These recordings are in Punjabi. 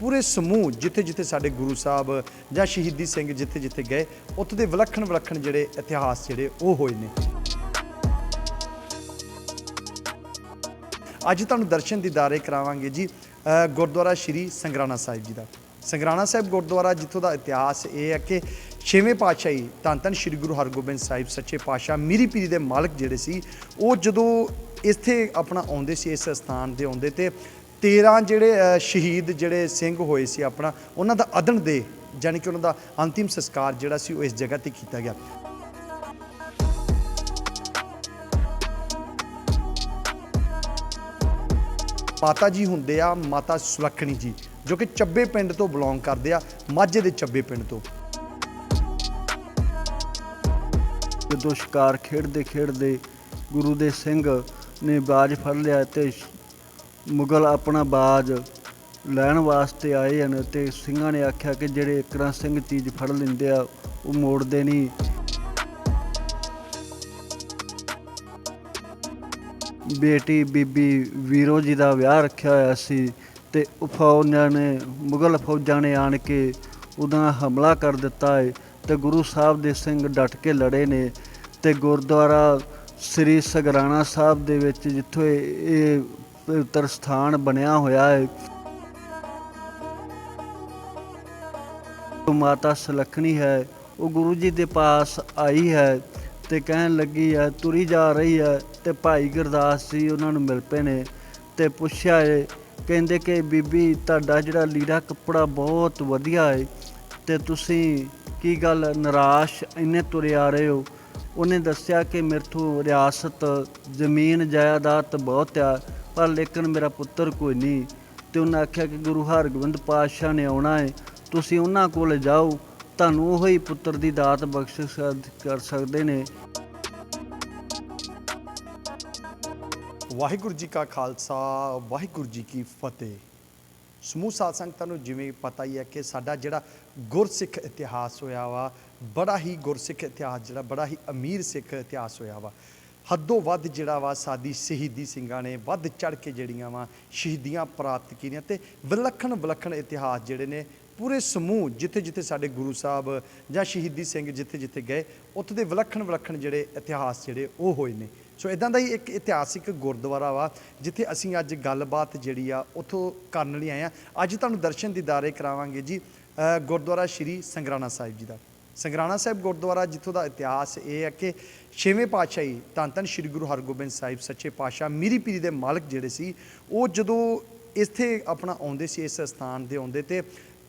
ਪੂਰੇ ਸਮੂਹ ਜਿੱਥੇ ਜਿੱਥੇ ਸਾਡੇ ਗੁਰੂ ਸਾਹਿਬ ਜਾਂ ਸ਼ਹੀਦੀ ਸਿੰਘ ਜਿੱਥੇ ਜਿੱਥੇ ਗਏ, ਉੱਥੇ ਦੇ ਵਿਲੱਖਣ ਵਿਲੱਖਣ ਜਿਹੜੇ ਇਤਿਹਾਸ ਜਿਹੜੇ ਉਹ ਹੋਏ ਨੇ। ਅੱਜ ਤੁਹਾਨੂੰ ਦਰਸ਼ਨ ਦੀਦਾਰੇ ਕਰਾਵਾਂਗੇ ਜੀ ਗੁਰਦੁਆਰਾ ਸ਼੍ਰੀ ਸੰਗਰਾਣਾ ਸਾਹਿਬ ਜੀ ਦਾ। ਸੰਗਰਾਣਾ ਸਾਹਿਬ ਗੁਰਦੁਆਰਾ ਜਿੱਥੋਂ ਦਾ ਇਤਿਹਾਸ ਇਹ ਹੈ ਕਿ ਛੇਵੇਂ ਪਾਤਸ਼ਾਹੀ ਧੰਨ ਧੰਨ ਸ਼੍ਰੀ ਗੁਰੂ ਹਰਗੋਬਿੰਦ ਸਾਹਿਬ ਸੱਚੇ ਪਾਤਸ਼ਾਹ ਮੀਰੀ ਪੀਰੀ ਦੇ ਮਾਲਕ ਜਿਹੜੇ ਸੀ, ਉਹ ਜਦੋਂ ਇੱਥੇ ਆਪਣਾ ਆਉਂਦੇ ਸੀ, ਇਸ ਸਥਾਨ ਦੇ ਆਉਂਦੇ ਤੇ 13 ਜਿਹੜੇ ਸ਼ਹੀਦ ਜਿਹੜੇ ਸਿੰਘ ਹੋਏ ਸੀ ਆਪਣਾ, ਉਹਨਾਂ ਦਾ ਅਦਨ ਦੇ, ਯਾਨੀ ਕਿ ਉਹਨਾਂ ਦਾ ਅੰਤਿਮ ਸੰਸਕਾਰ ਜਿਹੜਾ ਸੀ ਉਹ ਇਸ ਜਗ੍ਹਾ ਤੇ ਕੀਤਾ ਗਿਆ। ਮਾਤਾ ਜੀ ਹੁੰਦੇ ਆ, ਮਾਤਾ ਸੁਲੱਖਣੀ ਜੀ, ਜੋ ਕਿ ਚੱਬੇ ਪਿੰਡ ਤੋਂ ਬਿਲੋਂਗ ਕਰਦੇ ਆ, ਮਾਝੇ ਦੇ ਚੱਬੇ ਪਿੰਡ ਤੋਂ। ਜਦੋਂ ਸ਼ਿਕਾਰ ਖੇਡਦੇ ਖੇਡਦੇ ਗੁਰੂ ਦੇ ਸਿੰਘ ਨੇ ਬਾਜ ਫੜ ਲਿਆ ਤੇ ਮੁਗਲ ਆਪਣਾ ਬਾਜ ਲੈਣ ਵਾਸਤੇ ਆਏ ਹਨ ਤੇ ਸਿੰਘਾਂ ਨੇ ਆਖਿਆ ਕਿ ਜਿਹੜੇ ਇਕਰਾ ਸਿੰਘ ਚੀਜ਼ ਫੜ ਲੈਂਦੇ ਆ, ਉਹ ਮੋੜਦੇ ਨਹੀਂ। ਬੇਟੀ ਬੀਬੀ ਵੀਰੋ ਜੀ ਦਾ ਵਿਆਹ ਰੱਖਿਆ ਹੋਇਆ ਸੀ ਤੇ ਫੌਜਾਂ ਨੇ, ਮੁਗਲ ਫੌਜਾਂ ਨੇ ਆਣ ਕੇ ਉਹਦਾ ਹਮਲਾ ਕਰ ਦਿੱਤਾ ਹੈ ਤੇ ਗੁਰੂ ਸਾਹਿਬ ਦੇ ਸਿੰਘ ਡਟ ਕੇ ਲੜੇ ਨੇ ਤੇ ਗੁਰਦੁਆਰਾ ਸ੍ਰੀ ਸਗਰਾਣਾ ਸਾਹਿਬ ਦੇ ਵਿੱਚ ਜਿੱਥੋਂ ਇਹ ਪਵਿੱਤਰ ਸਥਾਨ ਬਣਿਆ ਹੋਇਆ ਹੈ। ਮਾਤਾ ਸੁਲੱਖਣੀ ਹੈ। ਉਹ ਗੁਰੂ ਜੀ ਦੇ ਪਾਸ ਆਈ ਹੈ ਤੇ ਕਹਿਣ ਲੱਗੀ ਹੈ, ਤੁਰੀ ਜਾ ਰਹੀ ਹੈ ਤੇ ਭਾਈ ਗੁਰਦਾਸ ਜੀ ਉਹਨਾਂ ਨੂੰ ਮਿਲ ਪਏ ਨੇ ਤੇ ਪੁੱਛਿਆ ਏ, ਕਹਿੰਦੇ ਕਿ ਬੀਬੀ ਤੁਹਾਡਾ ਜਿਹੜਾ ਲੀੜਾ ਕੱਪੜਾ ਬਹੁਤ ਵਧੀਆ ਏ ਤੇ ਤੁਸੀਂ ਕੀ ਗੱਲ ਨਿਰਾਸ਼ ਇੰਨੇ ਤੁਰੇ ਆ ਰਹੇ ਹੋ? ਉਹਨੇ ਦੱਸਿਆ ਕਿ ਮੇਰੇ ਤੋਂ ਰਿਆਸਤ ਜ਼ਮੀਨ ਜਾਇਦਾਦ ਬਹੁਤ ਆ। ਪਰ ਲੇਕਿਨ ਮੇਰਾ ਪੁੱਤਰ ਕੋਈ ਨਹੀਂ। ਤੇ ਉਹਨਾਂ ਆਖਿਆ ਕਿ ਗੁਰੂ ਹਰਗੋਬਿੰਦ ਪਾਤਸ਼ਾਹ ਨੇ ਆਉਣਾ ਹੈ ਤੁਸੀਂ ਉਹਨਾਂ ਕੋਲ ਜਾਓ, ਤੁਹਾਨੂੰ ਉਹ ਹੀ ਪੁੱਤਰ ਦੀ ਦਾਤ ਬਖਸ਼ ਕਰ ਸਕਦੇ ਨੇ। ਵਾਹਿਗੁਰੂ ਜੀ ਕਾ ਖਾਲਸਾ, ਵਾਹਿਗੁਰੂ ਜੀ ਕੀ ਫਤਿਹ। ਸਮੂਹ ਸਾਧ ਸੰਗਤਾਂ ਨੂੰ ਜਿਵੇਂ ਪਤਾ ਹੀ ਹੈ ਕਿ ਸਾਡਾ ਜਿਹੜਾ ਗੁਰਸਿੱਖ ਇਤਿਹਾਸ ਹੋਇਆ ਵਾ, ਬੜਾ ਹੀ ਗੁਰਸਿੱਖ ਇਤਿਹਾਸ, ਜਿਹੜਾ ਬੜਾ ਹੀ ਅਮੀਰ ਸਿੱਖ ਇਤਿਹਾਸ ਹੋਇਆ ਵਾ। ਹੱਦੋਂ ਵੱਧ ਜਿਹੜਾ ਵਾ ਸਾਡੀ ਸ਼ਹੀਦੀ ਸਿੰਘਾਂ ਨੇ ਵੱਧ ਚੜ ਕੇ ਜਿਹੜੀਆਂ ਵਾ ਸ਼ਹੀਦੀਆਂ ਪ੍ਰਾਪਤ ਕੀਤੀਆਂ ਤੇ ਵਿਲੱਖਣ ਵਿਲੱਖਣ ਇਤਿਹਾਸ ਜਿਹੜੇ ਨੇ ਪੂਰੇ ਸਮੂਹ ਜਿੱਥੇ ਜਿੱਥੇ ਸਾਡੇ ਗੁਰੂ ਸਾਹਿਬ ਜਾਂ ਸ਼ਹੀਦੀ ਸਿੰਘ ਜਿੱਥੇ ਜਿੱਥੇ ਗਏ, ਉੱਥੇ ਦੇ ਵਿਲੱਖਣ ਵਿਲੱਖਣ ਜਿਹੜੇ ਇਤਿਹਾਸ ਜਿਹੜੇ ਉਹ ਹੋਏ ਨੇ। ਸੋ ਇਦਾਂ ਦਾ ਹੀ ਇੱਕ ਇਤਿਹਾਸਿਕ ਗੁਰਦੁਆਰਾ ਵਾ, ਜਿੱਥੇ ਅਸੀਂ ਅੱਜ ਗੱਲਬਾਤ ਜਿਹੜੀ ਆ ਉੱਥੋਂ ਕਰਨ ਲਈ ਆਏ ਆ ਅੱਜ ਤੁਹਾਨੂੰ ਦਰਸ਼ਨ ਦੀਦਾਰੇ ਕਰਾਵਾਂਗੇ ਜੀ ਗੁਰਦੁਆਰਾ ਸ਼੍ਰੀ ਸੰਗਰਾਣਾ ਸਾਹਿਬ ਜੀ ਦਾ। ਸੰਗਰਾਣਾ ਸਾਹਿਬ ਗੁਰਦੁਆਰਾ, ਜਿੱਥੋਂ ਦਾ ਇਤਿਹਾਸ ਇਹ ਹੈ ਕਿ ਛੇਵੇਂ ਪਾਤਸ਼ਾਹੀ ਧੰਨ ਧੰਨ ਸ਼੍ਰੀ ਗੁਰੂ ਹਰਗੋਬਿੰਦ ਸਾਹਿਬ ਸੱਚੇ ਪਾਤਸ਼ਾਹ ਮੀਰੀ ਪੀਰੀ ਦੇ ਮਾਲਕ ਜਿਹੜੇ ਸੀ, ਉਹ ਜਦੋਂ ਇੱਥੇ ਆਪਣਾ ਆਉਂਦੇ ਸੀ, ਇਸ ਸਥਾਨ ਦੇ ਆਉਂਦੇ ਤੇ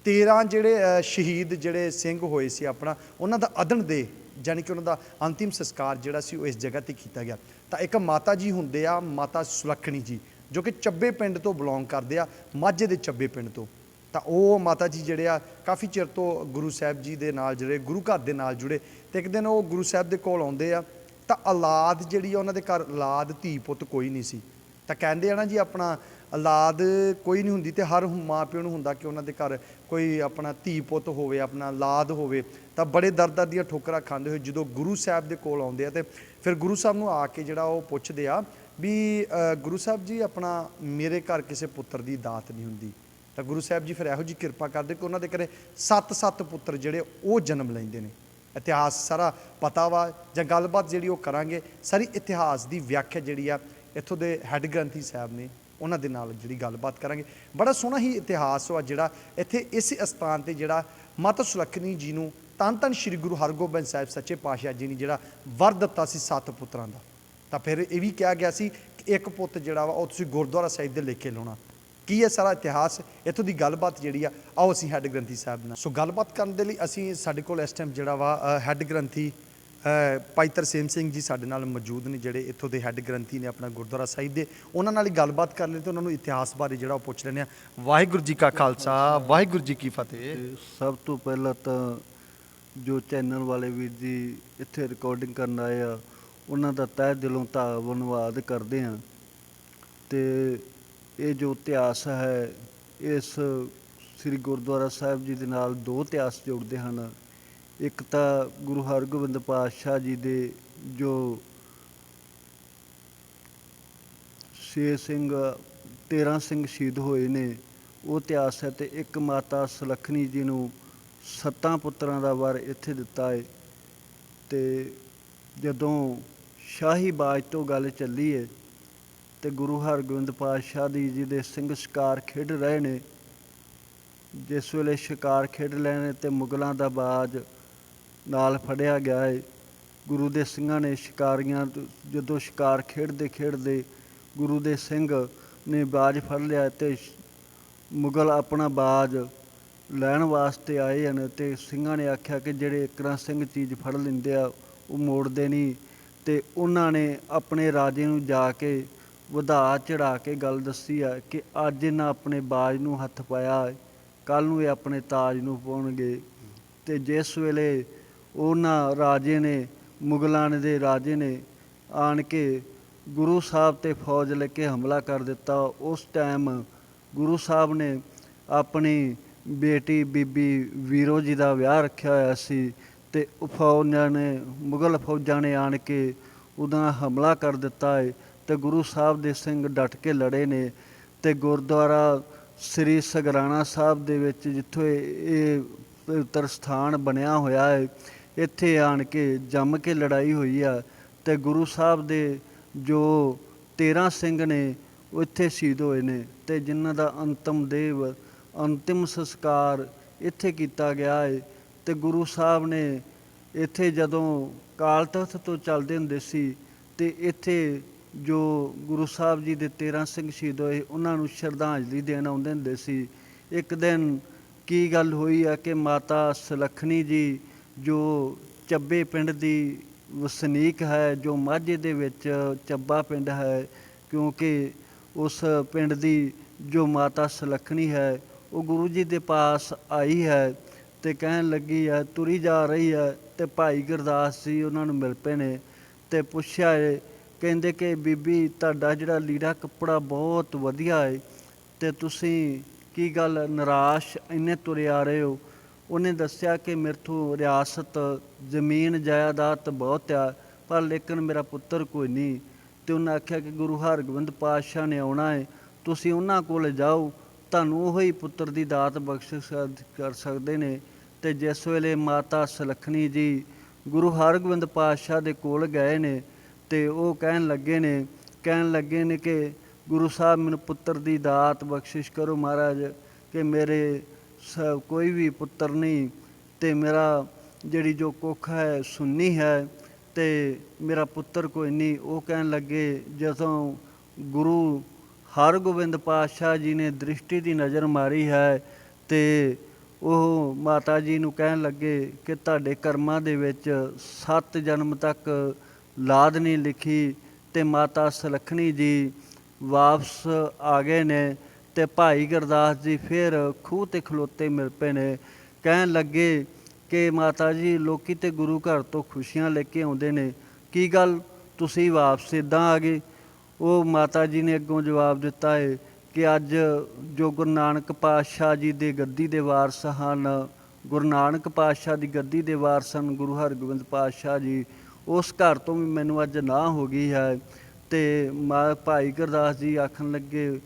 13 ਜਿਹੜੇ ਸ਼ਹੀਦ ਜਿਹੜੇ ਸਿੰਘ ਹੋਏ ਸੀ ਆਪਣਾ, ਉਹਨਾਂ ਦਾ ਅਦਨ ਦੇ ਯਾਨੀ ਕਿ ਉਹਨਾਂ ਦਾ ਅੰਤਿਮ ਸੰਸਕਾਰ ਜਿਹੜਾ ਸੀ ਉਹ ਇਸ ਜਗ੍ਹਾ ਤੇ ਕੀਤਾ ਗਿਆ। ਤਾਂ ਇੱਕ ਮਾਤਾ ਜੀ ਹੁੰਦੇ ਆ, ਮਾਤਾ ਸੁਲੱਖਣੀ ਜੀ, ਜੋ ਕਿ ਚੱਬੇ ਪਿੰਡ ਤੋਂ ਬਿਲੋਂਗ ਕਰਦੇ ਆ, ਮਾਝੇ ਦੇ ਚੱਬੇ ਪਿੰਡ ਤੋਂ। ਤਾਂ ਉਹ ਮਾਤਾ ਜੀ ਜਿਹੜੇ ਆ, ਕਾਫੀ ਚਿਰ ਤੋਂ ਗੁਰੂ ਸਾਹਿਬ ਜੀ ਦੇ ਨਾਲ ਜਿਹੜੇ, ਗੁਰੂ ਘਰ ਦੇ ਨਾਲ ਜੁੜੇ। ਤੇ ਇੱਕ ਦਿਨ ਉਹ ਗੁਰੂ ਸਾਹਿਬ ਦੇ ਕੋਲ ਆਉਂਦੇ ਆ, ਤਾਂ ਔਲਾਦ ਜਿਹੜੀ ਆ, ਉਹਨਾਂ ਦੇ ਘਰ, ਔਲਾਦ ਧੀ ਪੁੱਤ ਕੋਈ ਨਹੀਂ ਸੀ। ਤਾਂ ਕਹਿੰਦੇ ਆ ਨਾ ਜੀ ਆਪਣਾ, ਔਲਾਦ ਕੋਈ ਨਹੀਂ ਹੁੰਦੀ ਤੇ ਹਰ ਮਾਂ ਪਿਓ ਨੂੰ ਹੁੰਦਾ ਕਿ ਉਹਨਾਂ ਦੇ ਘਰ ਕੋਈ ਆਪਣਾ ਧੀ ਪੁੱਤ ਹੋਵੇ, ਆਪਣਾ ਔਲਾਦ ਹੋਵੇ। ਤਾਂ ਬੜੇ ਦਰਦਾਂ ਦੀਆਂ ਠੋਕਰਾਂ ਖਾਂਦੇ ਹੋਏ ਜਦੋਂ ਗੁਰੂ ਸਾਹਿਬ ਦੇ ਕੋਲ ਆਉਂਦੇ ਆ ਤੇ ਫਿਰ ਗੁਰੂ ਸਾਹਿਬ ਨੂੰ ਆ ਕੇ ਜਿਹੜਾ ਉਹ ਪੁੱਛਦੇ ਆ ਵੀ ਗੁਰੂ ਸਾਹਿਬ ਜੀ ਆਪਣਾ ਮੇਰੇ ਘਰ ਕਿਸੇ ਪੁੱਤਰ ਦੀ ਦਾਤ ਨਹੀਂ ਹੁੰਦੀ। ਤਾਂ ਗੁਰੂ ਸਾਹਿਬ ਜੀ ਫਿਰ ਇਹੋ ਜੀ ਕਿਰਪਾ ਕਰਦੇ ਕਿ ਉਹਨਾਂ ਦੇ ਘਰੇ ਸੱਤ ਸੱਤ ਪੁੱਤਰ ਜਿਹੜੇ ਉਹ ਜਨਮ ਲੈਂਦੇ ਨੇ। ਇਤਿਹਾਸ ਸਾਰਾ ਪਤਾ ਵਾ ਜਾਂ ਗੱਲਬਾਤ ਜਿਹੜੀ ਉਹ ਕਰਾਂਗੇ, ਸਾਰੀ ਇਤਿਹਾਸ ਦੀ ਵਿਆਖਿਆ ਜਿਹੜੀ ਆ ਇੱਥੋਂ ਦੇ ਹੈੱਡ ਗ੍ਰੰਥੀ ਸਾਹਿਬ ਨੇ ਉਹਨਾਂ ਦੇ ਨਾਲ ਜਿਹੜੀ ਗੱਲਬਾਤ ਕਰਾਂਗੇ। ਬੜਾ ਸੋਹਣਾ ਹੀ ਇਤਿਹਾਸ ਵਾ ਜਿਹੜਾ ਇੱਥੇ ਇਸ ਅਸਥਾਨ ਤੇ ਜਿਹੜਾ ਮਾਤਾ ਸੁਲੱਖਣੀ ਜੀ ਨੂੰ ਧੰਨ ਧੰਨ ਸ੍ਰੀ ਗੁਰੂ ਹਰਗੋਬਿੰਦ ਸਾਹਿਬ ਸੱਚੇ ਪਾਤਸ਼ਾਹ ਜੀ ਨੇ ਜਿਹੜਾ ਵਰ ਦਿੱਤਾ ਸੀ ਸੱਤ ਪੁੱਤਰਾਂ ਦਾ। ਤਾਂ ਫਿਰ ਇਹ ਵੀ ਕਿਹਾ ਗਿਆ ਸੀ ਕਿ ਇੱਕ ਪੁੱਤ ਜਿਹੜਾ ਵਾ ਉਹ ਤੁਸੀਂ ਗੁਰਦੁਆਰਾ ਸਾਹਿਬ ਦੇ ਲਿਖੇ ਲਾਉਣਾ। ਕੀ ਹੈ ਸਾਰਾ ਇਤਿਹਾਸ? ਇੱਥੋਂ ਦੀ ਗੱਲਬਾਤ ਜਿਹੜੀ ਆ, ਆਓ ਅਸੀਂ ਹੈੱਡ ਗ੍ਰੰਥੀ ਸਾਹਿਬ ਨਾਲ। ਸੋ ਗੱਲਬਾਤ ਕਰਨ ਦੇ ਲਈ ਅਸੀਂ ਸਾਡੇ ਕੋਲ ਇਸ ਟਾਈਮ ਜਿਹੜਾ ਵਾ ਹੈੱਡ ਗ੍ਰੰਥੀ ਭਾਈ ਤਰਸੇਮ ਸਿੰਘ ਜੀ ਸਾਡੇ ਨਾਲ ਮੌਜੂਦ ਨੇ, ਜਿਹੜੇ ਇੱਥੋਂ ਦੇ ਹੈੱਡ ਗ੍ਰੰਥੀ ਨੇ ਆਪਣਾ ਗੁਰਦੁਆਰਾ ਸਾਹਿਬ ਦੇ। ਉਹਨਾਂ ਨਾਲ ਹੀ ਗੱਲਬਾਤ ਕਰ ਲੈਂਦੇ ਤੇ ਉਹਨਾਂ ਨੂੰ ਇਤਿਹਾਸ ਬਾਰੇ ਜਿਹੜਾ ਉਹ ਪੁੱਛ ਲੈਂਦੇ ਆ। ਵਾਹਿਗੁਰੂ ਜੀ ਕਾ ਖਾਲਸਾ, ਵਾਹਿਗੁਰੂ ਜੀ ਕੀ ਫਤਿਹ। ਸਭ ਤੋਂ ਪਹਿਲਾਂ ਤਾਂ ਜੋ ਚੈਨਲ ਵਾਲੇ ਵੀਰ ਜੀ ਇੱਥੇ ਰਿਕਾਰਡਿੰਗ ਕਰਨ ਆਏ ਆ, ਉਹਨਾਂ ਦਾ ਤਹਿ ਦਿਲੋਂ ਧੰਨਵਾਦ ਕਰਦੇ ਆ। ਤੇ ਇਹ ਜੋ ਇਤਿਹਾਸ ਹੈ, ਇਸ ਸ੍ਰੀ ਗੁਰਦੁਆਰਾ ਸਾਹਿਬ ਜੀ ਦੇ ਨਾਲ ਦੋ ਇਤਿਹਾਸ ਜੁੜਦੇ ਹਨ। ਇੱਕ ਤਾਂ ਗੁਰੂ ਹਰਗੋਬਿੰਦ ਪਾਤਸ਼ਾਹ ਜੀ ਦੇ ਜੋ ਛੇ ਸਿੰਘ 13 ਸਿੰਘ ਸ਼ਹੀਦ ਹੋਏ ਨੇ, ਉਹ ਇਤਿਹਾਸ ਹੈ ਤੇ ਇੱਕ ਮਾਤਾ ਸੁਲੱਖਣੀ ਜੀ ਨੂੰ ਸੱਤਾਂ ਪੁੱਤਰਾਂ ਦਾ ਵਰ ਇੱਥੇ ਦਿੱਤਾ ਹੈ ਤੇ ਜਦੋਂ ਸ਼ਾਹੀ ਬਾਜ ਤੋਂ ਗੱਲ ਚੱਲੀ ਹੈ ਤੇ ਗੁਰੂ ਹਰਗੋਬਿੰਦ ਪਾਤਸ਼ਾਹ ਦੀ ਜੀ ਦੇ ਸਿੰਘ ਸ਼ਿਕਾਰ ਖੇਡ ਰਹੇ ਨੇ, ਜਿਸ ਵੇਲੇ ਸ਼ਿਕਾਰ ਖੇਡ ਲੈਣੇ ਤੇ ਮੁਗਲਾਂ ਦਾ ਬਾਜ ਨਾਲ ਫੜਿਆ ਗਿਆ ਹੈ ਗੁਰੂ ਦੇ ਸਿੰਘਾਂ ਨੇ ਸ਼ਿਕਾਰੀਆਂ ਜਦੋਂ ਸ਼ਿਕਾਰ ਖੇਡਦੇ ਖੇਡਦੇ ਗੁਰੂ ਦੇ ਸਿੰਘ ਨੇ ਬਾਜ ਫੜ ਲਿਆ ਤੇ ਮੁਗਲ ਆਪਣਾ ਬਾਜ ਲੈਣ ਵਾਸਤੇ ਆਏ ਹਨ ਤੇ ਸਿੰਘਾਂ ਨੇ ਆਖਿਆ ਕਿ ਜਿਹੜੇ ਇਕਰਾ ਸਿੰਘ ਚੀਜ਼ ਫੜ ਲੈਂਦੇ ਆ, ਉਹ ਮੋੜਦੇ ਨਹੀਂ। ਤੇ ਉਹਨਾਂ ਨੇ ਆਪਣੇ ਰਾਜੇ ਨੂੰ ਜਾ ਕੇ ਵਧਾ ਚੜਾ ਕੇ ਗੱਲ ਦੱਸੀ ਆ ਕਿ ਅੱਜ ਇਹਨਾਂ ਆਪਣੇ ਬਾਜ ਨੂੰ ਹੱਥ ਪਾਇਆ ਕੱਲ ਨੂੰ ਇਹ ਆਪਣੇ ਤਾਜ ਨੂੰ ਪਾਉਣਗੇ। ਤੇ ਜਿਸ ਵੇਲੇ ਉਹਨਾਂ ਰਾਜੇ ਨੇ, ਮੁਗਲਾਂ ਦੇ ਰਾਜੇ ਨੇ ਆਣ ਕੇ ਗੁਰੂ ਸਾਹਿਬ ਤੇ ਫੌਜ ਲੈ ਕੇ ਹਮਲਾ ਕਰ ਦਿੱਤਾ, ਉਸ ਟਾਈਮ ਗੁਰੂ ਸਾਹਿਬ ਨੇ ਆਪਣੀ ਬੇਟੀ ਬੀਬੀ ਵੀਰੋ ਜੀ ਦਾ ਵਿਆਹ ਰੱਖਿਆ ਹੋਇਆ ਸੀ ਤੇ ਫੌਜਾਂ ਨੇ, ਮੁਗਲ ਫੌਜਾਂ ਨੇ ਆਣ ਕੇ ਉਹਦਾ ਹਮਲਾ ਕਰ ਦਿੱਤਾ ਹੈ। ਤੇ ਗੁਰੂ ਸਾਹਿਬ ਦੇ ਸਿੰਘ ਡਟ ਕੇ ਲੜੇ ਨੇ ਤੇ ਗੁਰਦੁਆਰਾ ਸ੍ਰੀ ਸਗਰਾਣਾ ਸਾਹਿਬ ਦੇ ਵਿੱਚ ਜਿੱਥੋਂ ਇਹ ਪਵਿੱਤਰ ਸਥਾਨ ਬਣਿਆ ਹੋਇਆ ਹੈ, ਇੱਥੇ ਆਣ ਕੇ ਜੰਮ ਕੇ ਲੜਾਈ ਹੋਈ ਆ ਤੇ ਗੁਰੂ ਸਾਹਿਬ ਦੇ ਜੋ 13 ਸਿੰਘ ਨੇ, ਉਹ ਇੱਥੇ ਸ਼ਹੀਦ ਹੋਏ ਨੇ ਤੇ ਜਿਨ੍ਹਾਂ ਦਾ ਅੰਤਮ ਦੇਵ, ਅੰਤਿਮ ਸੰਸਕਾਰ ਇੱਥੇ ਕੀਤਾ ਗਿਆ ਹੈ ਤੇ ਗੁਰੂ ਸਾਹਿਬ ਨੇ ਇੱਥੇ ਜਦੋਂ ਕਾਲ ਤਖਤ ਤੋਂ ਚੱਲਦੇ ਹੁੰਦੇ ਸੀ ਤੇ ਇੱਥੇ ਜੋ ਗੁਰੂ ਸਾਹਿਬ ਜੀ ਦੇ 13 ਸਿੰਘ ਸ਼ਹੀਦ ਹੋਏ, ਉਹਨਾਂ ਨੂੰ ਸ਼ਰਧਾਂਜਲੀ ਦੇਣ ਆਉਂਦੇ ਹੁੰਦੇ ਸੀ। ਇੱਕ ਦਿਨ ਕੀ ਗੱਲ ਹੋਈ ਆ ਕਿ ਮਾਤਾ ਸੁਲੱਖਣੀ ਜੀ, ਜੋ ਚੱਬੇ ਪਿੰਡ ਦੀ ਵਸਨੀਕ ਹੈ, ਜੋ ਮਾਝੇ ਦੇ ਵਿੱਚ ਚੱਬਾ ਪਿੰਡ ਹੈ, ਕਿਉਂਕਿ ਉਸ ਪਿੰਡ ਦੀ ਜੋ ਮਾਤਾ ਸੁਲੱਖਣੀ ਹੈ, ਉਹ ਗੁਰੂ ਜੀ ਦੇ ਪਾਸ ਆਈ ਹੈ ਤੇ ਕਹਿਣ ਲੱਗੀ ਹੈ, ਤੁਰੀ ਜਾ ਰਹੀ ਹੈ। ਤੇ ਭਾਈ ਗੁਰਦਾਸ ਜੀ ਉਹਨਾਂ ਨੂੰ ਮਿਲ ਪਏ ਨੇ ਤੇ ਪੁੱਛਿਆ ਏ ਕਹਿੰਦੇ ਕਿ ਬੀਬੀ, ਤੁਹਾਡਾ ਜਿਹੜਾ ਲੀੜਾ ਕੱਪੜਾ ਬਹੁਤ ਵਧੀਆ ਹੈ ਤੇ ਤੁਸੀਂ ਕੀ ਗੱਲ ਨਿਰਾਸ਼ ਇੰਨੇ ਤੁਰੇ ਆ ਰਹੇ ਹੋ? ਉਹਨੇ ਦੱਸਿਆ ਕਿ ਮੇਰੇ ਤੋਂ ਰਿਆਸਤ ਜ਼ਮੀਨ ਜਾਇਦਾਦ ਬਹੁਤ ਆ, ਪਰ ਲੇਕਿਨ ਮੇਰਾ ਪੁੱਤਰ ਕੋਈ ਨਹੀਂ। ਤੇ ਉਹਨਾਂ ਆਖਿਆ ਕਿ ਗੁਰੂ ਹਰਗੋਬਿੰਦ ਪਾਤਸ਼ਾਹ ਨੇ ਆਉਣਾ ਹੈ ਤੁਸੀਂ ਉਹਨਾਂ ਕੋਲ ਜਾਓ, ਤੁਹਾਨੂੰ ਉਹ ਹੀ ਪੁੱਤਰ ਦੀ ਦਾਤ ਬਖਸ਼ਿਸ਼ ਕਰ- ਕਰ ਸਕਦੇ ਨੇ। ਤੇ ਜਿਸ ਵੇਲੇ ਮਾਤਾ ਸੁਲੱਖਣੀ ਜੀ ਗੁਰੂ ਹਰਗੋਬਿੰਦ ਪਾਤਸ਼ਾਹ ਦੇ ਕੋਲ ਗਏ ਨੇ ਤੇ ਉਹ ਕਹਿਣ ਲੱਗੇ ਨੇ, ਕਹਿਣ ਲੱਗੇ ਨੇ ਕਿ ਗੁਰੂ ਸਾਹਿਬ ਮੈਨੂੰ ਪੁੱਤਰ ਦੀ ਦਾਤ ਬਖਸ਼ਿਸ਼ ਕਰੋ ਮਹਾਰਾਜ, ਕਿ ਮੇਰੇ ਸ- ਕੋਈ ਵੀ ਪੁੱਤਰ ਨਹੀਂ ਤੇ ਮੇਰਾ ਜਿਹੜੀ ਜੋ ਕੁੱਖ ਹੈ, ਸੁੰਨੀ ਹੈ ਤੇ ਮੇਰਾ ਪੁੱਤਰ ਕੋਈ ਨਹੀਂ। ਉਹ ਕਹਿਣ ਲੱਗੇ, ਜਦੋਂ ਗੁਰੂ ਹਰਗੋਬਿੰਦ ਪਾਤਸ਼ਾਹ ਜੀ ਨੇ ਦ੍ਰਿਸ਼ਟੀ ਦੀ ਨਜ਼ਰ ਮਾਰੀ ਹੈ ਤੇ ਉਹ ਮਾਤਾ ਜੀ ਨੂੰ ਕਹਿਣ ਲੱਗੇ ਕਿ ਤੁਹਾਡੇ ਕਰਮਾਂ ਦੇ ਵਿੱਚ ਸੱਤ ਜਨਮ ਤੱਕ ਲਾਦਨੀ ਲਿਖੀ ਤੇ ਮਾਤਾ ਸੁਲੱਖਣੀ ਜੀ ਵਾਪਸ ਆ ਗਏ ਨੇ ਤੇ ਭਾਈ ਗੁਰਦਾਸ ਜੀ ਫਿਰ ਖੂਹ ਤੇ ਖਲੋਤੇ ਮਿਲ ਪਏ ਨੇ। ਕਹਿਣ ਲੱਗੇ ਕਿ ਮਾਤਾ ਜੀ, ਲੋਕੀ ਤੇ ਗੁਰੂ ਘਰ ਤੋਂ ਖੁਸ਼ੀਆਂ ਲੈ ਕੇ ਆਉਂਦੇ ਨੇ। ਕੀ ਗੱਲ? ਤੁਸੀਂ ਵਾਪਸ ਇਦਾਂ ਆ ਗਏ? ਉਹ ਮਾਤਾ ਜੀ ਨੇ ਅੱਗੋਂ ਜਵਾਬ ਦਿੱਤਾ ਹੈ ਕਿ ਅੱਜ ਜੋ ਗੁਰੂ ਨਾਨਕ ਪਾਤਸ਼ਾਹ ਜੀ ਦੇ ਗੱਦੀ ਦੇ ਵਾਰਸ ਹਨ, ਗੁਰੂ ਨਾਨਕ ਪਾਤਸ਼ਾਹ ਦੀ ਗੱਦੀ ਦੇ ਵਾਰਸ ਹਨ, ਗੁਰੂ ਹਰਗੋਬਿੰਦ ਪਾਤਸ਼ਾਹ ਜੀ ਉਸ ਘਰ ਤੋਂ ਵੀ ਮੈਨੂੰ ਅੱਜ ਨਾ ਹੋ ਗਈ ਹੈ। ਤੇ ਮਾ ਭਾਈ ਗੁਰਦਾਸ ਜੀ ਆਖਣ ਲੱਗੇ,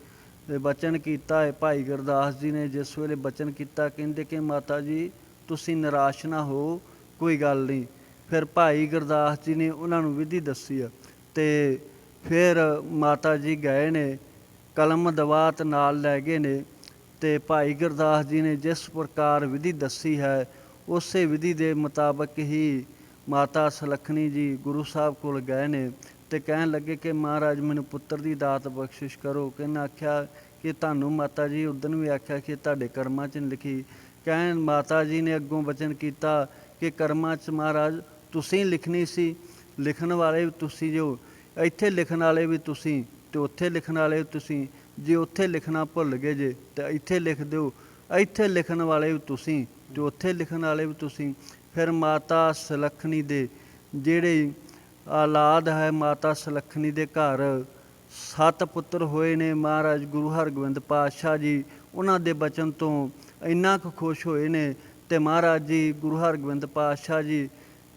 ਤੇ ਬਚਨ ਕੀਤਾ ਹੈ ਭਾਈ ਗੁਰਦਾਸ ਜੀ ਨੇ ਜਿਸ ਵੇਲੇ ਬਚਨ ਕੀਤਾ, ਕਹਿੰਦੇ ਕਿ ਮਾਤਾ ਜੀ, ਤੁਸੀਂ ਨਿਰਾਸ਼ ਨਾ ਹੋ, ਕੋਈ ਗੱਲ ਨਹੀਂ। ਫਿਰ ਭਾਈ ਗੁਰਦਾਸ ਜੀ ਨੇ ਉਹਨਾਂ ਨੂੰ ਵਿਧੀ ਦੱਸੀ ਆ। ਤੇ ਫਿਰ ਮਾਤਾ ਜੀ ਗਏ ਨੇ, ਕਲਮ ਦਵਾਤ ਨਾਲ ਲੈ ਗਏ ਨੇ। ਤੇ ਭਾਈ ਗੁਰਦਾਸ ਜੀ ਨੇ ਜਿਸ ਪ੍ਰਕਾਰ ਵਿਧੀ ਦੱਸੀ ਹੈ, ਉਸੇ ਵਿਧੀ ਦੇ ਮੁਤਾਬਕ ਹੀ ਮਾਤਾ ਸੁਲੱਖਣੀ ਜੀ ਗੁਰੂ ਸਾਹਿਬ ਕੋਲ ਗਏ ਨੇ ਤੇ ਕਹਿਣ ਲੱਗੇ ਕਿ ਮਹਾਰਾਜ ਮੈਨੂੰ ਪੁੱਤਰ ਦੀ ਦਾਤ ਬਖਸ਼ਿਸ਼ ਕਰੋ। ਕਹਿੰਨਾ ਆਖਿਆ ਕਿ ਤੁਹਾਨੂੰ ਮਾਤਾ ਜੀ ਉਦੋਂ ਵੀ ਆਖਿਆ ਕਿ ਤੁਹਾਡੇ ਕਰਮਾਂ 'ਚ ਨੀ ਲਿਖੀ। ਕਹਿਣ ਮਾਤਾ ਜੀ ਨੇ ਅੱਗੋਂ ਬਚਨ ਕੀਤਾ ਕਿ ਕਰਮਾਂ 'ਚ ਮਹਾਰਾਜ ਤੁਸੀਂ ਲਿਖਣੀ ਸੀ, ਲਿਖਣ ਵਾਲੇ ਵੀ ਤੁਸੀਂ ਜੋ, ਇੱਥੇ ਲਿਖਣ ਵਾਲੇ ਵੀ ਤੁਸੀਂ ਤੇ ਉੱਥੇ ਲਿਖਣ ਵਾਲੇ ਵੀ ਤੁਸੀਂ। ਜੇ ਉੱਥੇ ਲਿਖਣਾ ਭੁੱਲ ਗਏ ਜੇ ਤੇ ਇੱਥੇ ਲਿਖ ਦਿਓ, ਇੱਥੇ ਲਿਖਣ ਵਾਲੇ ਵੀ ਤੁਸੀਂ ਤੇ ਉੱਥੇ ਲਿਖਣ ਵਾਲੇ ਵੀ ਤੁਸੀਂ। ਫਿਰ ਮਾਤਾ ਸੁਲੱਖਣੀ ਦੇ, ਜਿਹੜੇ ਔਲਾਦ ਹੈ ਮਾਤਾ ਸੁਲੱਖਣੀ ਦੇ ਘਰ, ਸੱਤ ਪੁੱਤਰ ਹੋਏ ਨੇ ਮਹਾਰਾਜ ਗੁਰੂ ਹਰਗੋਬਿੰਦ ਪਾਤਸ਼ਾਹ ਜੀ, ਉਹਨਾਂ ਦੇ ਬਚਨ ਤੋਂ ਇੰਨਾ ਕੁ ਖੁਸ਼ ਹੋਏ ਨੇ ਤੇ ਮਹਾਰਾਜ ਜੀ, ਗੁਰੂ ਹਰਗੋਬਿੰਦ ਪਾਤਸ਼ਾਹ ਜੀ,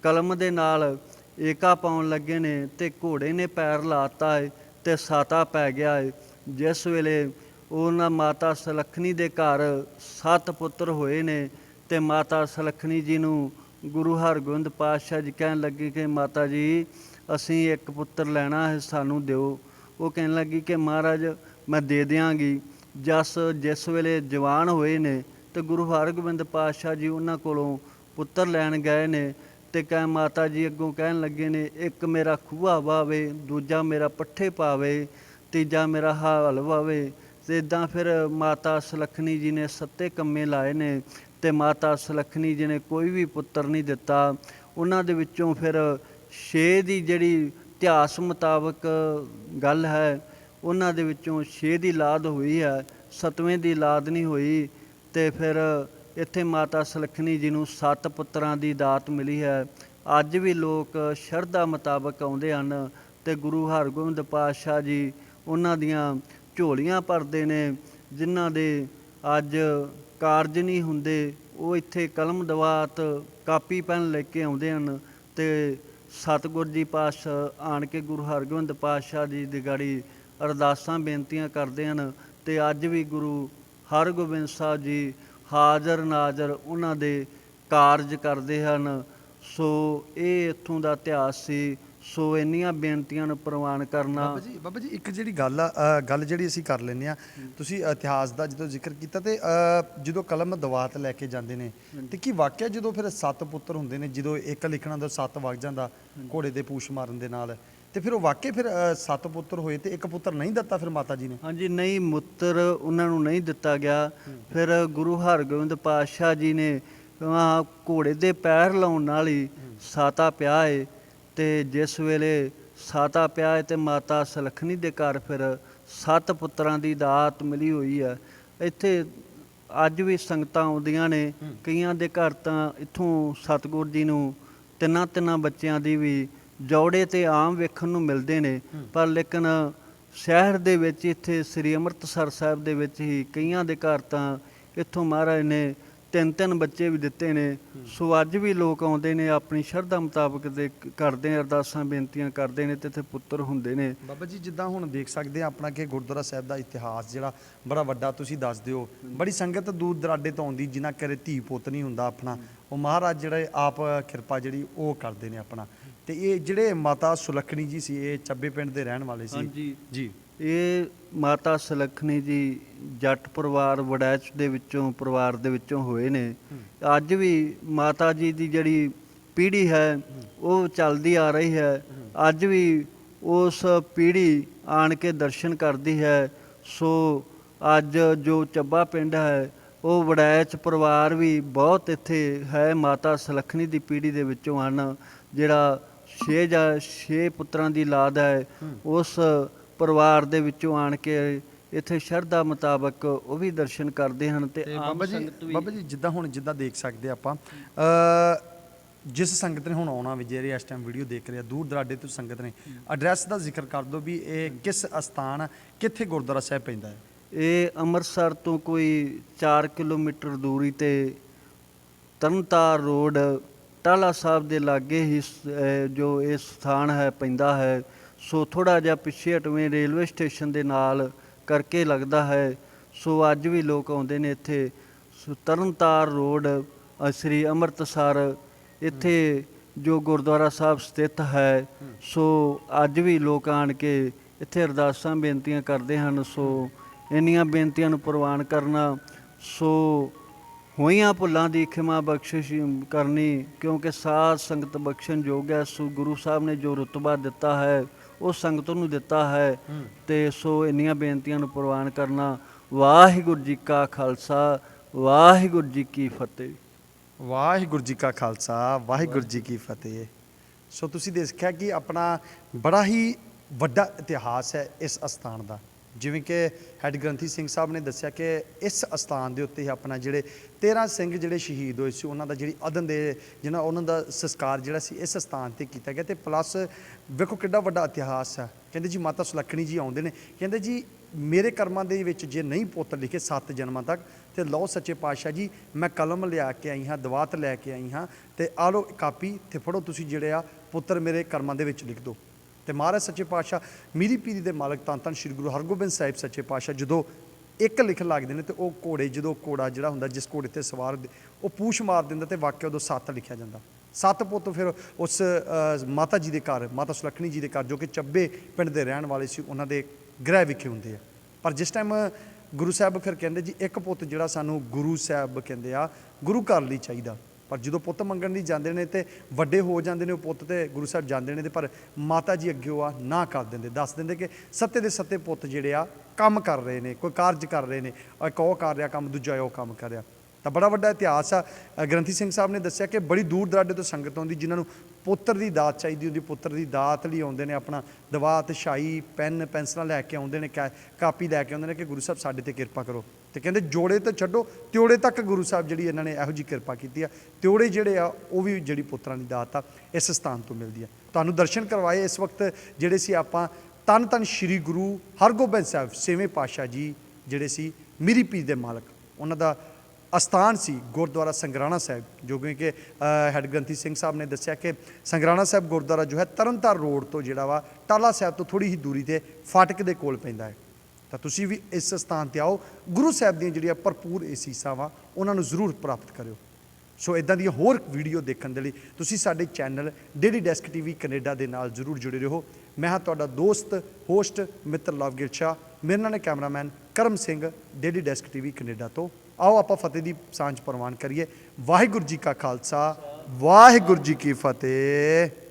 ਕਲਮ ਦੇ ਨਾਲ ਏਕਾ ਪਾਉਣ ਲੱਗੇ ਨੇ ਤੇ ਘੋੜੇ ਨੇ ਪੈਰ ਲਾਤਾ ਹੈ ਤੇ ਸਾਤਾ ਪੈ ਗਿਆ ਹੈ ਜਿਸ ਵੇਲੇ ਉਹਨਾਂ ਮਾਤਾ ਸਲੱਖਣੀ ਦੇ ਘਰ ਸੱਤ ਪੁੱਤਰ ਹੋਏ ਨੇ ਤੇ ਮਾਤਾ ਸਲੱਖਣੀ ਜੀ ਨੂੰ ਗੁਰੂ ਹਰਗੋਬਿੰਦ ਪਾਤਸ਼ਾਹ ਜੀ ਕਹਿਣ ਲੱਗੇ ਕਿ ਮਾਤਾ ਜੀ, ਅਸੀਂ ਇੱਕ ਪੁੱਤਰ ਲੈਣਾ ਹੈ, ਸਾਨੂੰ ਦਿਓ। ਉਹ ਕਹਿਣ ਲੱਗੀ ਕਿ ਮਹਾਰਾਜ, ਮੈਂ ਦੇ ਦਿਆਂਗੀ। ਜਸ ਜਿਸ ਵੇਲੇ ਜਵਾਨ ਹੋਏ ਨੇ, ਤੇ ਗੁਰੂ ਹਰਗੋਬਿੰਦ ਪਾਤਸ਼ਾਹ ਜੀ ਉਹਨਾਂ ਕੋਲੋਂ ਪੁੱਤਰ ਲੈਣ ਗਏ ਨੇ ਤੇ ਕਹਿ ਮਾਤਾ ਜੀ ਅੱਗੋਂ ਕਹਿਣ ਲੱਗੇ ਨੇ, ਇੱਕ ਮੇਰਾ ਖੂਹਾ ਵਾਵੇ, ਦੂਜਾ ਮੇਰਾ ਪੱਠੇ ਪਾਵੇ, ਤੀਜਾ ਮੇਰਾ ਹਾਲ ਵਾਵੇ। ਤੇ ਇਦਾਂ ਫਿਰ ਮਾਤਾ ਸੁਲੱਖਣੀ ਜੀ ਨੇ ਸੱਤੇ ਕੰਮੇ ਲਾਏ ਨੇ। ਤੇ ਮਾਤਾ ਸੁਲੱਖਣੀ ਜੀ ਨੇ ਕੋਈ ਵੀ ਪੁੱਤਰ ਨਹੀਂ ਦਿੱਤਾ। ਉਹਨਾਂ ਦੇ ਵਿੱਚੋਂ ਫਿਰ ਛੇ ਦੀ ਜਿਹੜੀ ਇਤਿਹਾਸ ਮੁਤਾਬਕ ਗੱਲ ਹੈ, ਉਹਨਾਂ ਦੇ ਵਿੱਚੋਂ ਛੇ ਦੀ ਲਾਦ ਹੋਈ ਹੈ, ਸਤਵੇਂ ਦੀ ਲਾਦ ਨਹੀਂ ਹੋਈ ਤੇ ਫਿਰ ਇੱਥੇ ਮਾਤਾ ਸੁਲੱਖਣੀ ਜੀ ਨੂੰ ਸੱਤ ਪੁੱਤਰਾਂ ਦੀ ਦਾਤ ਮਿਲੀ ਹੈ। ਅੱਜ ਵੀ ਲੋਕ ਸ਼ਰਧਾ ਮੁਤਾਬਕ ਆਉਂਦੇ ਹਨ ਤੇ ਗੁਰੂ ਹਰਗੋਬਿੰਦ ਪਾਤਸ਼ਾਹ ਜੀ ਉਹਨਾਂ ਦੀਆਂ ਝੋਲੀਆਂ ਭਰਦੇ ਨੇ, ਜਿਨ੍ਹਾਂ ਦੇ ਅੱਜ ਕਾਰਜ ਨਹੀਂ ਹੁੰਦੇ, ਉਹ ਇੱਥੇ ਕਲਮ ਦਵਾਤ, ਕਾਪੀ ਪੈਨ ਲੈ ਕੇ ਆਉਂਦੇ ਹਨ ਤੇ ਸਤਿਗੁਰ ਜੀ ਪਾਤਸ਼ਾਹ ਆਣ ਕੇ ਗੁਰੂ ਹਰਗੋਬਿੰਦ ਪਾਤਸ਼ਾਹ ਜੀ ਦੀ ਗਾੜੀ ਅਰਦਾਸਾਂ, ਬੇਨਤੀਆਂ ਕਰਦੇ ਹਨ ਤੇ ਅੱਜ ਵੀ ਗੁਰੂ ਹਰਗੋਬਿੰਦ ਸਾਹਿਬ ਜੀ ਹਾਜ਼ਰ ਨਾਜ਼ਰ ਉਹਨਾਂ ਦੇ ਕਾਰਜ ਕਰਦੇ ਹਨ। ਸੋ ਇਹ ਇੱਥੋਂ ਦਾ ਇਤਿਹਾਸ ਸੀ ਸੋ ਇੰਨੀਆਂ ਬੇਨਤੀਆਂ ਨੂੰ ਪ੍ਰਵਾਨ ਕਰਨਾ। ਬਾਬਾ ਜੀ ਬਾਬਾ ਜੀ ਇੱਕ ਜਿਹੜੀ ਗੱਲ ਆ ਅ, ਗੱਲ ਜਿਹੜੀ ਅਸੀਂ ਕਰ ਲੈਂਦੇ ਆ ਤੁਸੀਂ ਇਤਿਹਾਸ ਦਾ ਜਦੋਂ ਜ਼ਿਕਰ ਕੀਤਾ ਤੇ ਅ, ਜਦੋਂ ਕਲਮ ਦਵਾਤ ਲੈ ਕੇ ਜਾਂਦੇ ਨੇ ਤੇ ਕੀ ਵਾਕਿਆ ਜਦੋਂ ਫਿਰ ਸੱਤ ਪੁੱਤਰ ਹੁੰਦੇ ਨੇ ਜਦੋਂ ਇੱਕ ਲਿਖਣਾ ਦਾ ਸੱਤ ਵਗ ਜਾਂਦਾ ਘੋੜੇ ਦੇ ਪੂਛ ਮਾਰਨ ਦੇ ਨਾਲ ਤੇ ਫਿਰ ਉਹ ਵਾਕਿਆ ਫਿਰ ਅ, ਸੱਤ ਪੁੱਤਰ ਹੋਏ ਤੇ ਇੱਕ ਪੁੱਤਰ ਨਹੀਂ ਦਿੱਤਾ ਫਿਰ ਮਾਤਾ ਜੀ ਨੇ? ਹਾਂਜੀ ਨਹੀਂ ਮੁੱਤਰ ਉਹਨਾਂ ਨੂੰ ਨਹੀਂ ਦਿੱਤਾ ਗਿਆ। ਫਿਰ ਗੁਰੂ ਹਰਗੋਬਿੰਦ ਪਾਤਸ਼ਾਹ ਜੀ ਨੇ ਆਹ ਘੋੜੇ ਦੇ ਪੈਰ ਲਾਉਣ ਨਾਲ ਹੀ। ਸਾਤਾ ਪਿਆ ਏ। ਤੇ ਜਿਸ ਵੇਲੇ ਸਾਤਾ ਪਿਆ ਤੇ ਮਾਤਾ ਸਲਖਣੀ ਦੇ ਘਰ ਫਿਰ ਸੱਤ ਪੁੱਤਰਾਂ ਦੀ ਦਾਤ ਮਿਲੀ ਹੋਈ ਹੈ ਇੱਥੇ ਅੱਜ ਵੀ ਸੰਗਤਾਂ ਆਉਂਦੀਆਂ ਨੇ। ਕਈਆਂ ਦੇ ਘਰ ਤਾਂ ਇੱਥੋਂ ਸਤਿਗੁਰ ਜੀ ਨੂੰ ਤਿੰਨਾਂ ਤਿੰਨਾਂ ਬੱਚਿਆਂ ਦੀ ਵੀ ਜੋੜੇ ਤੇ ਆਮ ਵੇਖਣ ਨੂੰ ਮਿਲਦੇ ਨੇ। ਪਰ ਲੇਕਿਨ ਸ਼ਹਿਰ ਦੇ ਵਿੱਚ ਇੱਥੇ ਸ੍ਰੀ ਅੰਮ੍ਰਿਤਸਰ ਸਾਹਿਬ ਦੇ ਵਿੱਚ ਹੀ ਕਈਆਂ ਦੇ ਘਰ ਤਾਂ ਇੱਥੋਂ ਮਹਾਰਾਜ ਨੇ ਤਿੰਨ ਤਿੰਨ ਬੱਚੇ ਵੀ ਦਿੱਤੇ ਨੇ। ਸੋ ਅੱਜ ਵੀ ਲੋਕ ਆਉਂਦੇ ਨੇ ਆਪਣੀ ਸ਼ਰਧਾ ਮੁਤਾਬਕ ਦੇ ਕਰਦੇ ਨੇ ਅਰਦਾਸਾਂ ਬੇਨਤੀਆਂ ਕਰਦੇ ਨੇ ਤੇ ਇੱਥੇ ਪੁੱਤਰ ਹੁੰਦੇ ਨੇ। ਬਾਬਾ ਜੀ ਜਿੱਦਾਂ ਹੁਣ ਦੇਖ ਸਕਦੇ ਆ ਆਪਣਾ ਕਿ ਗੁਰਦੁਆਰਾ ਸਾਹਿਬ ਦਾ ਇਤਿਹਾਸ ਜਿਹੜਾ ਬੜਾ ਵੱਡਾ ਤੁਸੀਂ ਦੱਸ ਦਿਓ। ਬੜੀ ਸੰਗਤ ਦੂਰ ਦਰਾਡੇ ਤੋਂ ਆਉਂਦੀ ਜਿਨ੍ਹਾਂ ਘਰੇ ਧੀ ਪੁੱਤ ਨਹੀਂ ਹੁੰਦਾ ਆਪਣਾ। ਉਹ ਮਹਾਰਾਜ ਜਿਹੜੇ ਆਪ ਕਿਰਪਾ ਜਿਹੜੀ ਉਹ ਕਰਦੇ ਨੇ ਆਪਣਾ। ਤੇ ਇਹ ਜਿਹੜੇ ਮਾਤਾ ਸੁਲੱਖਣੀ ਜੀ ਸੀ ਇਹ ਚੱਬੇ ਪਿੰਡ ਦੇ ਰਹਿਣ ਵਾਲੇ ਸੀ। ਹਾਂਜੀ। ਜੀ। ਇਹ ਮਾਤਾ ਸੁਲੱਖਣੀ ਜੀ ਜੱਟ ਪਰਿਵਾਰ ਵੜੈਚ ਦੇ ਵਿੱਚੋਂ, ਪਰਿਵਾਰ ਦੇ ਵਿੱਚੋਂ ਹੋਏ ਨੇ। ਅੱਜ ਵੀ ਮਾਤਾ ਜੀ ਦੀ ਜਿਹੜੀ ਪੀੜ੍ਹੀ ਹੈ, ਉਹ ਚੱਲਦੀ ਆ ਰਹੀ ਹੈ। ਅੱਜ ਵੀ ਉਸ ਪੀੜ੍ਹੀ ਆਣ ਕੇ ਦਰਸ਼ਨ ਕਰਦੀ ਹੈ। ਸੋ ਅੱਜ ਜੋ ਚੱਬਾ ਪਿੰਡ ਹੈ, ਉਹ ਵੜੈਚ ਪਰਿਵਾਰ ਵੀ ਬਹੁਤ ਇੱਥੇ ਹੈ, ਮਾਤਾ ਸੁਲੱਖਣੀ ਦੀ ਪੀੜ੍ਹੀ ਦੇ ਵਿੱਚੋਂ ਹਨ। ਜਿਹੜਾ ਛੇ ਜਾਂ ਛੇ ਪੁੱਤਰਾਂ ਦੀ ਲਾਦ ਹੈ, ਉਸ ਪਰਿਵਾਰ ਦੇ ਵਿੱਚੋਂ ਆਣ ਕੇ ਇੱਥੇ ਸ਼ਰਧਾ ਮੁਤਾਬਕ ਉਹ ਵੀ ਦਰਸ਼ਨ ਕਰਦੇ ਹਨ ਤੇ ਆਮ ਬਾਬਾ ਜੀ ਸੰਗਤ ਵੀ ਬਾਬਾ ਜੀ ਜਿੱਦਾਂ ਹੁਣ ਜਿੱਦਾਂ ਦੇਖ ਸਕਦੇ ਆਪਾਂ ਅ ਜਿਸ ਸੰਗਤ ਨੇ ਹੁਣ ਆਉਣਾ ਵੀ ਜਿਹੜੇ ਇਸ ਟਾਈਮ ਵੀਡੀਓ ਦੇਖ ਰਹੇ ਆ ਦੂਰ ਦਰਾਡੇ ਤੋਂ ਸੰਗਤ ਨੇ ਐਡਰੈਸ ਦਾ ਜ਼ਿਕਰ ਕਰ ਦਿਓ ਵੀ ਇਹ ਕਿਸ ਅਸਥਾਨ ਕਿੱਥੇ ਗੁਰਦੁਆਰਾ ਸਾਹਿਬ ਪੈਂਦਾ ਹੈ? ਇਹ ਅੰਮ੍ਰਿਤਸਰ ਤੋਂ ਕੋਈ 4 ਕਿਲੋਮੀਟਰ ਦੂਰੀ ਤੇ ਤਰਨਤਾਰ ਰੋਡ ਟਾਲਾ ਸਾਹਿਬ ਦੇ ਲਾਗੇ ਹੀ ਸ- ਅਹ ਜੋ ਇਹ ਸਥਾਨ ਹੈ ਪੈਂਦਾ ਹੈ ਸੋ ਥੋੜਾ ਜਿਹਾ ਪਿੱਛੇ ਹਟਵੇਂ ਰੇਲਵੇ ਸਟੇਸ਼ਨ ਦੇ ਨਾਲ ਕਰਕੇ ਲੱਗਦਾ ਹੈ। ਸੋ ਅੱਜ ਵੀ ਲੋਕ ਆਉਂਦੇ ਨੇ ਇੱਥੇ। ਸੋ ਤਰਨਤਾਰ ਰੋਡ ਸ੍ਰੀ ਅੰਮ੍ਰਿਤਸਰ, ਇੱਥੇ ਜੋ ਗੁਰਦੁਆਰਾ ਸਾਹਿਬ ਸਥਿਤ ਹੈ। ਸੋ ਅੱਜ ਵੀ ਲੋਕ ਆਣ ਕੇ ਇੱਥੇ ਅਰਦਾਸਾਂ, ਬੇਨਤੀਆਂ ਕਰਦੇ ਹਨ। ਸੋ ਇੰਨੀਆਂ ਬੇਨਤੀਆਂ ਨੂੰ ਪ੍ਰਵਾਨ ਕਰਨਾ। ਸੋ ਹੋਈਆਂ ਭੁੱਲਾਂ ਦੀ ਖਿਮਾ ਬਖਸ਼ਿਸ਼ ਕਰਨੀ, ਕਿਉਂਕਿ ਸਾਧ ਸੰਗਤ ਬਖਸ਼ਣ ਯੋਗ ਹੈ, ਸੋ ਗੁਰੂ ਸਾਹਿਬ ਨੇ ਜੋ ਰਤਬਾ ਦਿੱਤਾ ਹੈ, ਉਹ ਸੰਗਤ ਨੂੰ ਦਿੱਤਾ ਹੈ, ਤੇ ਸੋ ਇੰਨੀਆਂ ਬੇਨਤੀਆਂ ਨੂੰ ਪ੍ਰਵਾਨ ਕਰਨਾ। ਵਾਹਿਗੁਰੂ ਜੀ ਕਾ ਖਾਲਸਾ, ਵਾਹਿਗੁਰੂ ਜੀ ਕੀ ਫਤਿਹ। ਵਾਹਿਗੁਰੂ ਜੀ ਕਾ ਖਾਲਸਾ, ਵਾਹਿਗੁਰੂ ਜੀ ਕੀ ਫਤਿਹ। ਸੋ ਤੁਸੀਂ ਦੇਖਿਆ ਕਿ ਆਪਣਾ ਬੜਾ ਹੀ ਵੱਡਾ ਇਤਿਹਾਸ ਹੈ ਇਸ ਅਸਥਾਨ ਦਾ। ਜਿਵੇਂ ਕਿ ਹੈਡ ਗ੍ਰੰਥੀ ਸਿੰਘ ਸਾਹਿਬ ਨੇ ਦੱਸਿਆ ਕਿ ਇਸ ਅਸਥਾਨ ਦੇ ਉੱਤੇ ਹੀ ਆਪਣਾ ਜਿਹੜੇ 13 ਸਿੰਘ ਜਿਹੜੇ ਸ਼ਹੀਦ ਹੋਏ ਸੀ, ਉਹਨਾਂ ਦਾ ਜਿਹੜੀ ਅਦਨ ਦੇ ਜਿਹਨਾਂ ਉਹਨਾਂ ਦਾ ਸੰਸਕਾਰ ਜਿਹੜਾ ਸੀ, ਇਸ ਅਸਥਾਨ ਤੇ ਕੀਤਾ ਗਿਆ ਤੇ ਪਲੱਸ ਵੇਖੋ ਕਿੱਡਾ ਵੱਡਾ ਇਤਿਹਾਸ ਹੈ ਕਹਿੰਦੇ ਜੀ ਮਾਤਾ ਸੁਲੱਖਣੀ ਜੀ ਆਉਂਦੇ ਨੇ। ਕਹਿੰਦੇ ਜੀ ਮੇਰੇ ਕਰਮਾਂ ਦੇ ਵਿੱਚ ਜੇ ਨਹੀਂ ਪੁੱਤ ਲਿਖੇ ਸੱਤ ਜਨਮਾਂ ਤੱਕ, ਤੇ ਲਓ ਸੱਚੇ ਪਾਤਸ਼ਾਹ ਜੀ, ਮੈਂ ਕਲਮ ਲਿਆ ਕੇ ਆਈ ਹਾਂ, ਦਵਾਤ ਲੈ ਕੇ ਆਈ ਹਾਂ, ਤੇ ਆ ਲਓ ਕਾਪੀ ਤੇ ਫੜੋ ਤੁਸੀਂ ਜਿਹੜੇ ਆ ਪੁੱਤਰ ਮੇਰੇ ਕਰਮਾਂ ਦੇ ਵਿੱਚ ਲਿਖ ਦਿਓ ਤੇ ਮਹਾਰਾਜ ਸੱਚੇ ਪਾਤਸ਼ਾਹ ਮੀਰੀ ਪੀਰੀ ਦੇ ਮਾਲਕ ਤਾਂ ਤਾਂ ਸ੍ਰੀ ਗੁਰੂ ਹਰਗੋਬਿੰਦ ਸਾਹਿਬ ਸੱਚੇ ਪਾਤਸ਼ਾਹ ਜਦੋਂ ਇੱਕ ਲਿਖਣ ਲੱਗਦੇ ਨੇ ਤੇ ਉਹ ਘੋੜੇ ਜਦੋਂ ਘੋੜਾ ਜਿਹੜਾ ਹੁੰਦਾ ਜਿਸ ਘੋੜੇ ਤੇ ਸਵਾਰ ਉਹ ਪੂਛ ਮਾਰ ਦਿੰਦਾ ਤੇ ਵਾਕਿਆ ਉਦੋਂ ਸੱਤ ਲਿਖਿਆ ਜਾਂਦਾ। ਸੱਤ ਪੁੱਤ ਫਿਰ ਉਸ ਮਾਤਾ ਜੀ ਦੇ ਘਰ, ਮਾਤਾ ਸੁਲੱਖਣੀ ਜੀ ਦੇ ਘਰ ਜੋ ਕਿ ਚੱਬੇ ਪਿੰਡ ਦੇ ਰਹਿਣ ਵਾਲੇ ਸੀ, ਉਹਨਾਂ ਦੇ ਗ੍ਰਹਿ ਵਿਖੇ ਹੁੰਦੇ ਆ। ਪਰ ਜਿਸ ਟਾਈਮ ਗੁਰੂ ਸਾਹਿਬ ਫਿਰ ਕਹਿੰਦੇ ਜੀ ਇੱਕ ਪੁੱਤ ਜਿਹੜਾ ਸਾਨੂੰ ਗੁਰੂ ਸਾਹਿਬ ਕਹਿੰਦੇ ਆ, ਗੁਰੂ ਘਰ ਲਈ ਚਾਹੀਦਾ। ਪਰ ਜਦੋਂ ਪੁੱਤ ਮੰਗਣ ਲਈ ਜਾਂਦੇ ਨੇ ਤੇ ਵੱਡੇ ਹੋ ਜਾਂਦੇ ਨੇ, ਉਹ ਪੁੱਤ ਤੇ ਗੁਰੂ ਸਾਹਿਬ ਜਾਂਦੇ ਨੇ ਤੇ ਪਰ ਮਾਤਾ ਜੀ ਅੱਗੇ ਆ, ਨਾ ਕਰ ਦਿੰਦੇ। ਦੱਸ ਦਿੰਦੇ ਕਿ ਸੱਤੇ ਦੇ ਸੱਤੇ ਪੁੱਤ ਜਿਹੜੇ ਆ, ਕੰਮ ਕਰ ਰਹੇ ਨੇ, ਕੋਈ ਕਾਰਜ ਕਰ ਰਹੇ ਨੇ। ਇੱਕ ਉਹ ਕਰ ਰਿਹਾ ਕੰਮ, ਦੂਜਾ ਉਹ ਕੰਮ ਕਰ ਰਿਹਾ। ਤਾਂ ਬੜਾ ਵੱਡਾ ਇਤਿਹਾਸ ਆ। ਗ੍ਰੰਥੀ ਸਿੰਘ ਸਾਹਿਬ ਨੇ ਦੱਸਿਆ ਕਿ ਬੜੀ ਦੂਰ ਦਰਾਡੇ ਤੋਂ ਸੰਗਤ ਆਉਂਦੀ, ਜਿਨ੍ਹਾਂ ਨੂੰ ਪੁੱਤਰ ਦੀ ਦਾਤ ਚਾਹੀਦੀ ਹੁੰਦੀ, ਪੁੱਤਰ ਦੀ ਦਾਤ ਲਈ ਆਉਂਦੇ ਨੇ ਆਪਣਾ ਦਵਾਤ ਸ਼ਾਈ, ਪੈਨ, ਪੈਨਸਲਾਂ ਲੈ ਕੇ ਆਉਂਦੇ ਨੇ, ਕਾ- ਕਾਪੀ ਲੈ ਕੇ ਆਉਂਦੇ ਨੇ ਕਿ ਗੁਰੂ ਸਾਹਿਬ ਸਾਡੇ ਤੇ ਕਿਰਪਾ ਕਰੋ। ਤੇ ਕਹਿੰਦੇ ਜੋੜੇ ਤਾਂ ਛੱਡੋ ਤਿਉੜੇ ਤੱਕ ਗੁਰੂ ਸਾਹਿਬ ਜਿਹੜੀ ਇਹਨਾਂ ਨੇ ਇਹੋ ਜੀ ਕਿਰਪਾ ਕੀਤੀ ਆ। ਤਿਉੜੇ ਜਿਹੜੇ ਆ ਉਹ ਵੀ ਜਿਹੜੀ ਪੁੱਤਰਾਂ ਦੀ ਦਾਤ ਆ ਇਸ ਸਥਾਨ ਤੋਂ ਮਿਲਦੀ ਆ। ਤੁਹਾਨੂੰ ਦਰਸ਼ਨ ਕਰਵਾਏ ਇਸ ਵਕਤ ਜਿਹੜੇ ਸੀ ਆਪਾਂ ਤਨ ਤਨ ਸ੍ਰੀ ਗੁਰੂ ਹਰਗੋਬਿੰਦ ਸਾਹਿਬ ਛੇਵੇਂ ਪਾਤਸ਼ਾਹ ਜੀ ਜਿਹੜੇ ਸੀ ਮੀਰੀ ਪੀਰ ਦੇ ਮਾਲਕ। ਉਹਨਾਂ ਦਾ ਅਸਥਾਨ ਸੀ ਗੁਰਦੁਆਰਾ ਸੰਗਰਾਣਾ ਸਾਹਿਬ ਜੋ ਕਿ ਅ, ਹੈਡ ਗ੍ਰੰਥੀ ਸਿੰਘ ਸਾਹਿਬ ਨੇ ਦੱਸਿਆ ਕਿ ਸੰਗਰਾਣਾ ਸਾਹਿਬ ਗੁਰਦੁਆਰਾ ਜੋ ਹੈ ਤਰਨਤਾਰ ਰੋਡ ਤੋਂ ਜਿਹੜਾ ਵਾ ਟਾਲਾ ਸਾਹਿਬ ਤੋਂ ਥੋੜੀ ਹੀ ਦੂਰੀ ਤੇ ਫਾਟਕ ਦੇ ਕੋਲ ਪੈਂਦਾ ਹੈ। ਤਾਂ ਤੁਸੀਂ ਵੀ ਇਸ ਸਥਾਨ ਤੇ ਆਓ। ਗੁਰੂ ਸਾਹਿਬ ਦੀਆਂ ਜਿਹੜੀਆਂ ਭਰਪੂਰ ਅਸੀਸਾਂ ਵਾ ਉਹਨਾਂ ਨੂੰ ਜ਼ਰੂਰ ਪ੍ਰਾਪਤ ਕਰਿਓ। ਸੋ ਇਦਾਂ ਦੀਆਂ ਹੋਰ ਵੀਡੀਓ ਦੇਖਣ ਦੇ ਲਈ ਤੁਸੀਂ ਸਾਡੇ channel daily desk TV Canada ਦੇ ਨਾਲ ਜ਼ਰੂਰ ਜੁੜੇ ਰਹੋ। ਮੈਂ ਹਾਂ ਤੁਹਾਡਾ ਦੋਸਤ ਹੋਸਟ ਮਿੱਤਰ ਲਵਗਿਲ ਸ਼ਾਹ। ਮੇਰੇ ਨਾਲ ਨੇ cameraman Karam Singh daily desk TV Canada ਤੋਂ। ਆਓ ਆਪਾਂ ਫਤਿਹ ਦੀ ਸਾਂਝ ਪ੍ਰਵਾਨ ਕਰੀਏ। ਵਾਹਿਗੁਰੂ ਜੀ ਕਾ ਖਾਲਸਾ, ਵਾਹਿਗੁਰੂ ਜੀ ਕੀ ਫਤਿਹ।